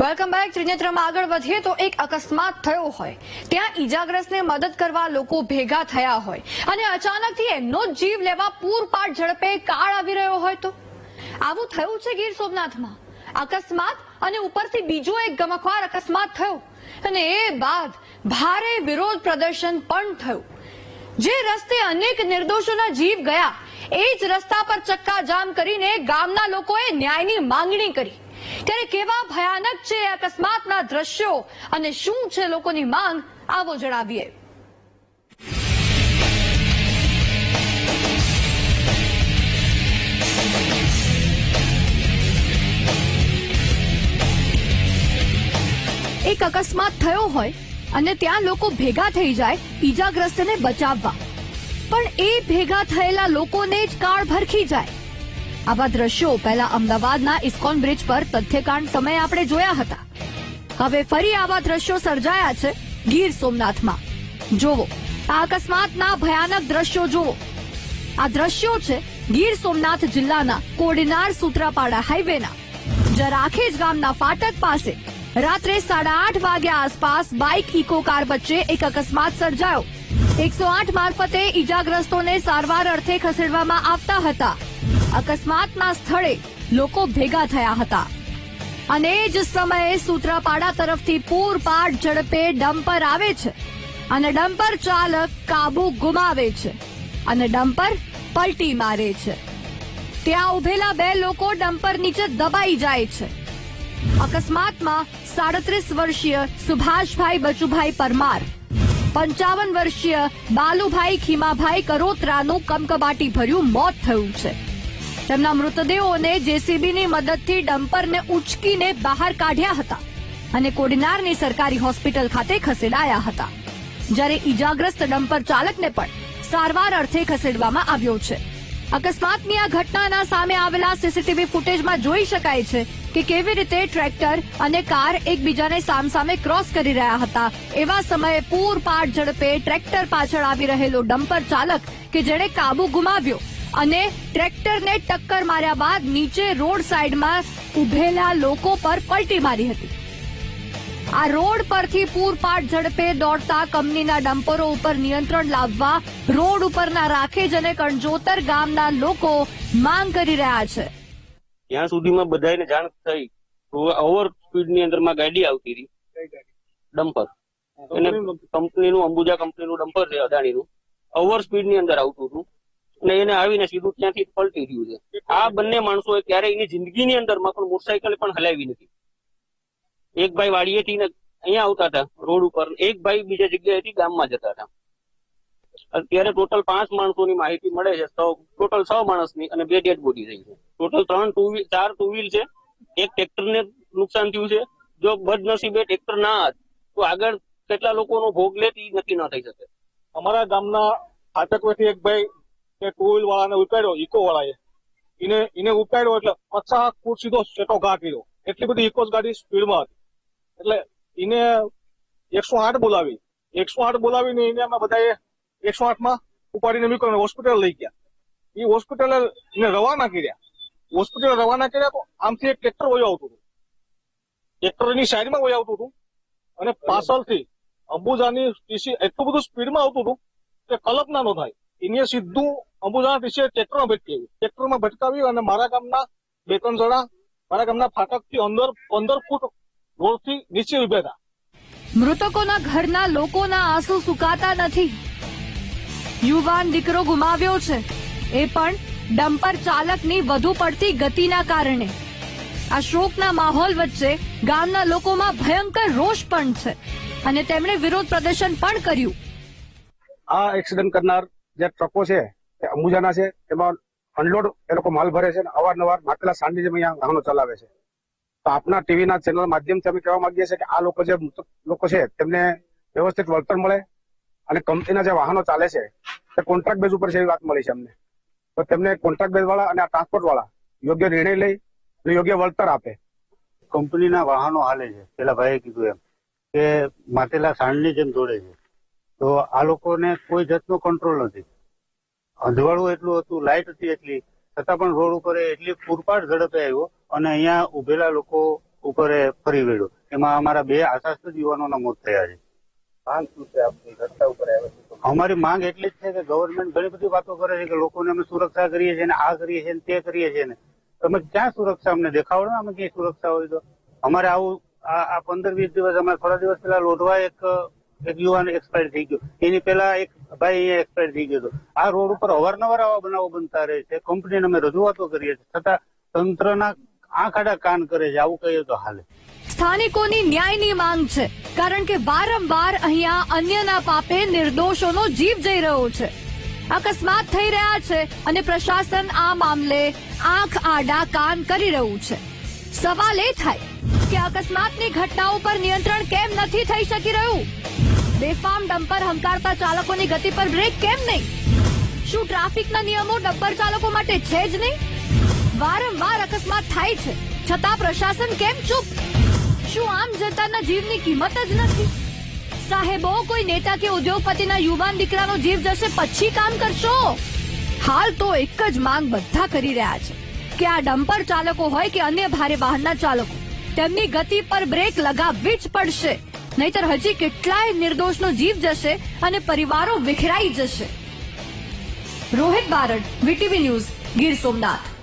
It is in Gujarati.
વેલકમ બેક ત્રિનેત્રમાં આગળ વધીએ તો એક અકસ્માત થયો હોય. ત્યાં ઈજાગ્રસ્તને મદદ કરવા લોકો ભેગા થયા હોય. અને અચાનકથી એમનો જીવ લેવા પૂરપાટ ઝડપે કાળ આવી રહ્યો હોય તો? આવું થયું છે ગીર સોમનાથમાં. અકસ્માત અને ઉપરથી બીજો એક ગમખવાર અકસ્માત થયો. અને એ બાદ ભારે વિરોધ પ્રદર્શન પણ થયું. જે રસ્તે અનેક નિર્દોષોના જીવ ગયા. એ જ રસ્તા પર ચક્કાજામ કરીને ગામના લોકોએ ન્યાયની માંગણી કરી. ત્યારે કેવા ભયાનક છે અકસ્માતના દ્રશ્યો અને શું છે લોકોની માંગ, આવો જણાવીએ. એક અકસ્માત થયો હોય અને ત્યાં લોકો ભેગા થઈ જાય ઈજાગ્રસ્તને બચાવવા. પણ એ ભેગા થયેલા લોકોને જ કાળ ભરખી જાય. આવા દ્રશ્યો પહેલા અમદાવાદના ઇસ્કોન બ્રિજ પર તથ્યકાંડ સમયે આપણે જોયા હતા. હવે ફરી આવા દ્રશ્યો સર્જાયા છે ગીર સોમનાથમાં. જોવો આ અકસ્માતના ભયાનક દ્રશ્યો જોવો. આ દ્રશ્યો છે ગીર સોમનાથ જિલ્લાના કોડીનાર સુત્રાપાડા હાઈવેના. જરાખેજ ગામના ફાટક પાસે રાત્રે સાડા આઠ વાગ્યા આસપાસ બાઇક, ઇકો કાર વચ્ચે એક અકસ્માત સર્જાયો. એકસો આઠ મારફતે ઈજાગ્રસ્તોને સારવાર અર્થે ખસેડવામાં આવતા હતા. અકસ્માતના સ્થળે લોકો ભેગા થયા હતા. અને જ સમયે સૂત્રાપાડા તરફથી પૂરપાટ ઝડપે ડમ્પર આવે છે અને ડમ્પર ચાલક કાબુ ગુમાવે છે અને ડમ્પર પલટી મારે છે. ત્યાં ઉભેલા બે લોકો ડમ્પર નીચે દબાઈ જાય છે. અકસ્માતમાં સાડત્રીસ વર્ષીય સુભાષભાઈ બચુભાઈ પરમાર, પંચાવન વર્ષીય બાલુભાઈ ખીમાભાઈ કરોત્રાનું કમકબાટી ભર્યું મોત થયું છે. તેમના મૃતદેહોને જેસીબીની મદદથી ડમ્પરને ઉચકીને બહાર કાઢ્યા હતા અને કોડીનારની સરકારી હોસ્પિટલ ખાતે ખસેડાયા હતા. જ્યારે ઈજાગ્રસ્ત ડમ્પર ચાલકને પણ સારવાર અર્થે ખસેડવામાં આવ્યો છે. અકસ્માતની આ ઘટનાના સામે આવેલા સીસીટીવી ફૂટેજમાં જોઈ શકાય છે કે કેવી રીતે ટ્રેક્ટર અને કાર એકબીજાને સામસામે ક્રોસ કરી રહ્યા હતા. એવા સમયે પૂરપાટ ઝડપે ટ્રેક્ટર પાછળ આવી રહેલો ડમ્પર ચાલક કે જેણે કાબુ ગુમાવ્યો અને ટ્રેક્ટરને ટક્કર માર્યા બાદ નીચે રોડ સાઈડમાં ઉભેલા લોકો પર પલટી મારી હતી. આ રોડ પરથી પૂરપાટ ઝડપે દોડતા કંપનીના ડમ્પરો ઉપર નિયંત્રણ લાવવા રોડ ઉપરના રાખેજ અને કણજોતર ગામના લોકો માંગ કરી રહ્યા છે. ત્યાં સુધીમાં બધાને જાણ થઈ ઓવર સ્પીડની અંદરમાં ગાડી આવતી હતી ડમ્પર. એને કંપનીનું અંબુજા કંપનીનું ડમ્પર છે અદાણીનું. ઓવર સ્પીડની અંદર આવતું હતું. અને એને આવીને સીધું ત્યાંથી પલટી રહ્યું છે. આ બંને માણસોએ ક્યારે એની જિંદગીની અંદરમાં પણ મોટરસાયકલ પણ હલાવી નથી. એક ભાઈ વાડીએથી અહીંયા આવતા હતા, રોડ ઉપર. એક ભાઈ બીજા જગ્યાએથી ગામમાં જતા હતા. અત્યારે ટોટલ પાંચ માણસોની માહિતી મળે છે. ટોટલ છ માણસની અને બે ડેડ બોડી થઈ છે. ટોટલ ત્રણ ટુ વ્હીલ ચાર ટુ વ્હીલ છે. એક ટ્રેક્ટરને નુકસાન થયું છે. જો બદનસીબે ટ્રેક્ટર ના હોત તો આગળ કેટલા લોકોનો ભોગ લે નક્કી ન થઈ શકે. અમારા ગામના ફાટકમાંથી એક ભાઈ કે ટુ વ્હીલ વાળાને ઉપાડ્યો, ઇકો વાળાએ. એને એને ઉપાડ્યો એટલે પચાસ ફૂટ સીધો સેટો ઘા કર્યો. એટલી બધી ઇકોસ ગાડી સ્પીડમાં હતી. એટલે એને એકસો આઠ બોલાવી. એકસો આઠ બોલાવીને એને અમે બધાએ એકસો આઠમાં ઉપાડીને મૂક્યો હોસ્પિટલ લઈ ગયા. એ હોસ્પિટલ એને રવાના કર્યા. હોસ્પિટલ રવાના કર્યા તો આમથી એક ટ્રેક્ટર વહી આવતું હતું. ટ્રેક્ટરની સાઈડમાં વહી આવતું હતું. અને પાછળથી અંબુજાની ટીસી એટલું બધું સ્પીડમાં આવતું હતું કે કલ્પના ન થાય. એને સીધું અંબુજાના ટીસી ટ્રેક્ટરમાં ભટકાવ્યું. ટ્રેક્ટરમાં ભટકાવ્યું અને મારા ગામના બે ત્રણ જણા મારા ગામના ફાટકથી અંદર પંદર ફૂટ રોડથી નીચે ઊભા હતા મૃતકોના ઘરના લોકોના આંસુ સુકાતા નથી. યુવાન દીકરો ગુમાવ્યો છે. એ પણ ડમ્પર ચાલકની વધુ પડતી ગતિના કારણે. આ શોકના માહોલ વચ્ચે ગામના લોકોમાં ભયંકર રોષ પણ છે. અને તેમણે વિરોધ પ્રદર્શન પણ કર્યું. આ એક્સિડન્ટ કરનાર જે ટ્રકો છે, એ અંબુજાના છે, એમાં અનલોડ એ લોકો માલ ભરે છે અને અવારનવાર માટેલા સાંજે જેમ અહીંયા વાહનો ચલાવે છે. તો આપના ટીવીના ચેનલ માધ્યમથી અમે કહેવા માંગીએ છીએ કે આ લોકો જે લોકો છે, તેમને વ્યવસ્થિત વળતર મળે અને કંપનીના જે વાહનો ચાલે છે તે કોન્ટ્રાક્ટ બેઝ ઉપર છે એવી વાત મળી છે અમને. તો તેમને કોન્ટ્રાક્ટ બેઝ વાળા અને આ ટ્રાન્સપોર્ટ વાળા યોગ્ય નિર્ણય લઈ અને યોગ્ય વળતર આપે. કંપનીના વાહનો હાલે છે, પેલા ભાઈએ કીધું એમ, કે માટેલા સાંડની જેમ દોડે છે. તો આ લોકોને કોઈ જાતનો કંટ્રોલ નથી. અંધવાળું એટલું હતું લાઇટ હતી એટલી. છતાં પણ રોડ ઉપર એટલી પૂરપાટ ઝડપે આવ્યો અને અહીંયા ઉભેલા લોકો ઉપર ફરી વળ્યો. એમાં અમારા બે આશાસ્પદ યુવાનોના મોત થયા છે. અમારી માંગ એટલી જ છે કે ગવર્મેન્ટ ઘણી બધી વાતો કરે છે કે લોકોને અમે સુરક્ષા કરીએ છીએ ને આ કરીએ છીએ ને તે કરીએ છીએ ને. તમે ક્યાં સુરક્ષા અમને દેખાડો અમે ક્યાંય સુરક્ષા હોય તો. અમારે આવું આ આ પંદર વીસ દિવસ અમારે થોડા દિવસ પહેલા લોઢવા એક એક યુવાન એક્સપાયર થઈ ગયો. એની પહેલા એક ભાઈ અહીંયા એક્સપાયર થઈ ગયો આ રોડ ઉપર અવારનવાર આવા બનાવો બનતા રહે છે. કંપનીને અમે રજૂઆતો કરીએ છીએ. છતાં તંત્રના આંખ આડા કાન કરે છે. આવું કહીએ તો હાલે. સ્થાનિકોની ન્યાયની માંગ છે, કારણ કે વારંવાર અહીંયા અન્યના પાપે નિર્દોષોનો જીવ જઈ રહ્યો છે. અકસ્માત થઈ રહ્યા છે અને પ્રશાસન આ મામલે આંખ, આડા, કાન કરી રહ્યું છે. સવાલ એ થાય કે અકસ્માતની ઘટનાઓ પર નિયંત્રણ કેમ નથી થઈ શકી રહ્યું? બેફામ ડમ્પર હંકારતા ચાલકોની ગતિ પર બ્રેક કેમ નહીં? શું ટ્રાફિકના નિયમો ડમ્પર ચાલકો માટે છે જ નહીં? વારંવાર અકસ્માત થાય છે. છતાં પ્રશાસન કેમ ચૂપ? શું આમ જનતાના જીવની કિંમત જ નથી? સાહેબો, કોઈ નેતા કે ઉદ્યોગપતિના યુવાન દીકરાનો જીવ જશે પછી કામ કરશો? હાલ તો એક જ માંગ બધા કરી રહ્યા છે. કે આ ડમ્પર ચાલકો હોય કે અન્ય ભારે વાહનના ચાલકો, તેમની ગતિ પર બ્રેક લગાવવી જ પડશે. નહીતર હજી કેટલાય નિર્દોષનો જીવ જશે અને પરિવારો વિખરાઈ જશે. Rohit Barad, VTV news, Gir Somnath.